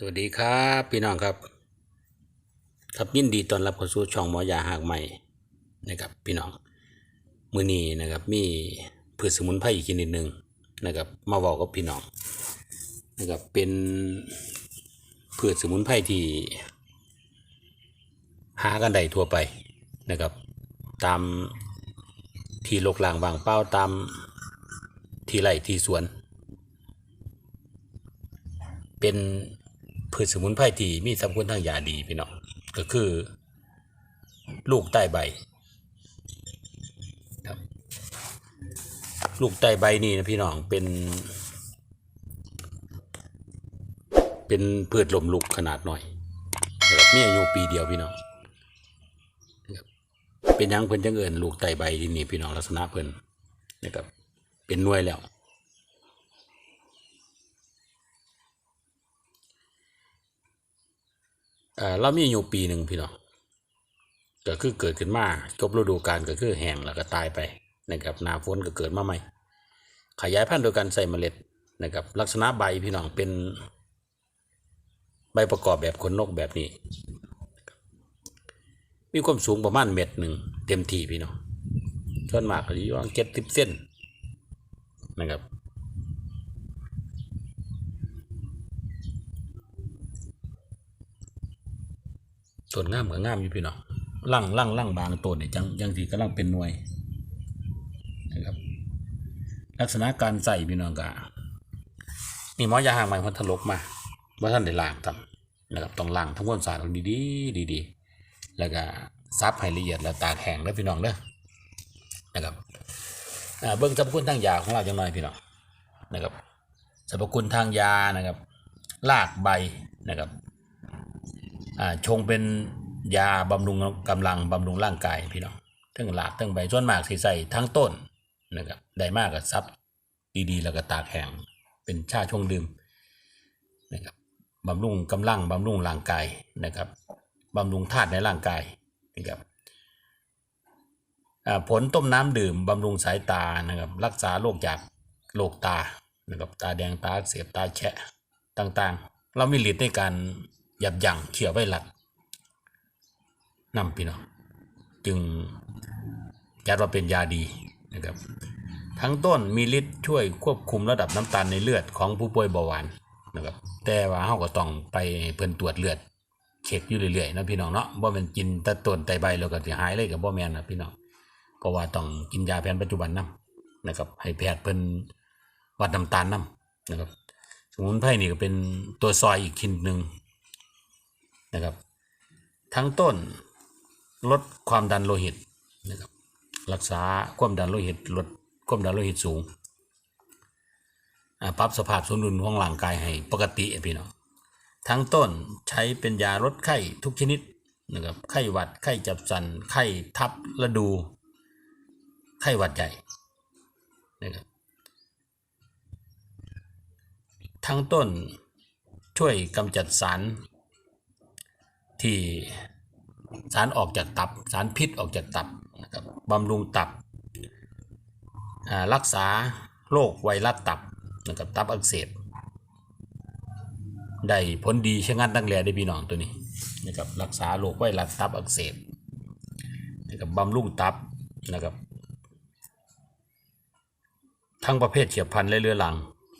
สวัสดีครับพี่น้องครับ ครับยินดีต้อนรับเข้าสู่ช่องหมอยาหากใหม่นะครับพี่น้องมือนี้นะครับมีพืชสมุนไพรอีกชนิดหนึ่งนะครับมาเว้ากับพี่น้องนะครับเป็นพืชสมุนไพรที่ หากันได้ทั่วไปนะครับ ตามที่โลกลางบางเป้าตามที่ไร่ที่สวน เป็น พืชสมุนไพรที่มีสรรพคุณทางยาดีพี่น้องก็คือ ลูกใต้ใบครับลูกใต้ใบนี่นะพี่น้องเป็น เป็นพืชลมลุกขนาดหน่อยนะครับมีอายุปีเดียวพี่น้องเป็นยังเพิ่นจังเอิญลูกใต้ใบที่นี่พี่น้องลักษณะเพิ่นนะครับเป็นน่วยแล้ว เออเรามีอยู่ปีหนึ่งพี่น้องก็คือเกิดขึ้นมาจบฤดูกาลก็คือแห้งแล้วก็ตายไปนะครับหนาฝนก็เกิดมาใหม่ ขยายพันธุ์โดยการใส่เมล็ดนะครับลักษณะใบพี่น้องเป็นใบประกอบแบบขนนกแบบนี้ มีความสูงประมาณเม็ดหนึ่งเต็มทีพี่น้องส่วนมากก็อยู่ประมาณเจ็ดสิบเส้นนะครับ ต้นงามกับงามอยู่พี่น้องล่างล่างล่างบางต้นเนี่ยจังยังสีกำลังเป็นหน่วยนะครับ ลักษณะการใส่พี่น้องกะนี่หมอยาห่างใหม่พันธลกมาว่าท่านได้ล้างทำนะครับต้องล้างทั้งวนสารดีดีดีดีๆแล้วก็ซับให้ละเอียดแล้วตากแห้งแล้วพี่น้องเด้อนะครับเบื้องสรรพคุณทางยาของเราจังหน่อยพี่น้องนะครับสรรพคุณทางยานะครับรากใบนะครับ ชงเป็นยาบำรุงกำลังบำรุงร่างกายพี่น้องทั้งหลากทั้งใบส่วนมากสิใส่ทั้งต้นนะครับได้มากกับซับดีๆ แล้วก็ตากแห้งเป็นชาชงดื่มนะครับบำรุงกำลังบำรุงร่างกายนะครับบำรุงธาตุในร่างกายนะครับอ่าผลต้มน้ำดื่มบำรุงสายตานะครับรักษาโรคจากโรคตานะครับตาแดงตาเสียบตาแฉะต่างๆ เรามีฤทธิ์ในการ ยับยั้งเชื้อไวรัสนำพี่น้องจึงจัดว่าเป็นยาดีนะครับ ทั้งต้นมีฤทธิ์ช่วยควบคุมระดับน้ำตาลในเลือดของผู้ป่วยเบาหวานนะครับ แต่ว่าเฮาก็ต้องไปเพิ่นตรวจเลือดเช็คอยู่เรื่อยๆนะพี่น้องเนาะบ่แม่นกินแต่ต้นแต่ใบแล้วก็สิหายเลยก็บ่แม่นนะพี่น้องเพราะว่าต้องกินยาแผนปัจจุบันนํนะครับให้แพทย์เพิ่นวัดน้ำตาลนํนะครับสมุนไพรนี่ก็เป็นตัวซอยอีกชิ้นหนึ่ง นะครับ ทั้งต้นลดความดันโลหิตนะครับรักษาความดันโลหิตลดความดันโลหิตสูงอ่าปรับสภาพสมดุลของร่างกายให้ปกติพี่น้องทั้งต้นใช้เป็นยาลดไข้ทุกชนิดนะครับไข้หวัดไข้จับสันไข้ทับฤดู ไข้หวัดใหญ่นะครับทั้งต้นช่วยกำจัดสาร ที่สารออกจากตับ สารพิษออกจากตับนะครับบำรุงตับรักษาโรคไวรัสตับนะครับตับอักเสบได้ผลดีชะงัดตั้งแลได้พี่น้องตัวนี้นะครับรักษาโรคไวรัสตับอักเสบนะครับบำรุงตับนะครับทั้งประเภทเฉียบพลันและเรื้อรัง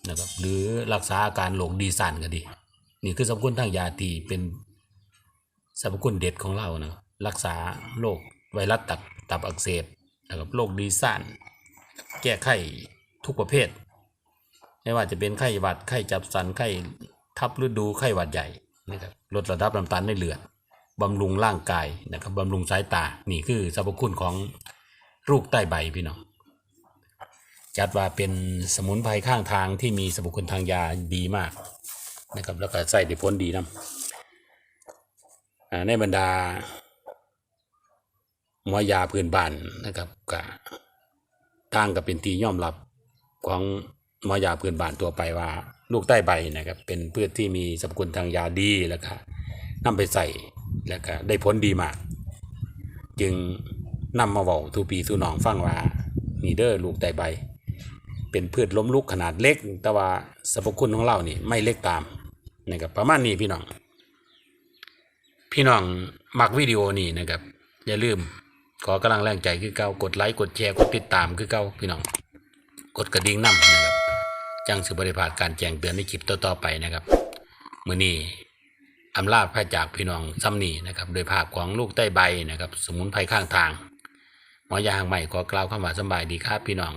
นะครับหรือรักษาอาการโรคดีสั่นก็ดี นี่คือสรรพคุณทางยาตีเป็น สรรพคุณเด็ดของเราเนะรักษาโรคไวรัสตับตับอักเสบนะครับโรคดีซ่านแก้ไข้ทุกประเภท ไม่ว่าจะเป็นไข้หวัดไข้จับสันไข้ทับฤดูไข้หวัดใหญ่นะครับลดระดับน้ำตาลในเลือดบำรุงร่างกายนะครับบำรุงสายตานี่คือสรรพคุณของลูกใต้ใบพี่น้องจัดว่าเป็นสมุนไพรข้างทางที่มีสรรพคุณทางยาดีมากนะครับแล้วก็ใส่ได้ผลดีนะ ในบรรดาหมอยาพื้นบ้านนะครับก็ต่างกับเป็นที่ยอมรับของหมอยาพื้นบ้านตัวไปว่า ลูกใต้ใบนะครับ เป็นพืชที่มีสรรพคุณทางยาดีแล้วก็นำไปใส่แล้วก็ได้ผลดีมาก จึงนำมาบอกทูปีทูหนองฟังว่านี่เด้อลูกใต้ใบ เป็นพืชล้มลุกขนาดเล็ก แต่ว่าสรรพคุณของเรานี่ไม่เล็กตามนะครับประมาณนี้พี่น้อง พี่น้องมักวิดีโอนี้นะครับ อย่าลืม ขอกำลังแรงใจคือเก่ากดไลค์กดแชร์กดติดตามคือเก่าพี่น้อง กดกระดิ่งนํนะครับจังสิบริพาการแจ้งเตือนในคลิปต่อๆไปนะครับมื้อนี้อำลาพระจากพี่น้องซ้ำนี่นะครับ โดยภาพของลูกใต้ใบนะครับ สมุนไพรข้างทางหมอยาหางใหม่ขอกล่าวคำว่าสบายดีครับพี่น้อง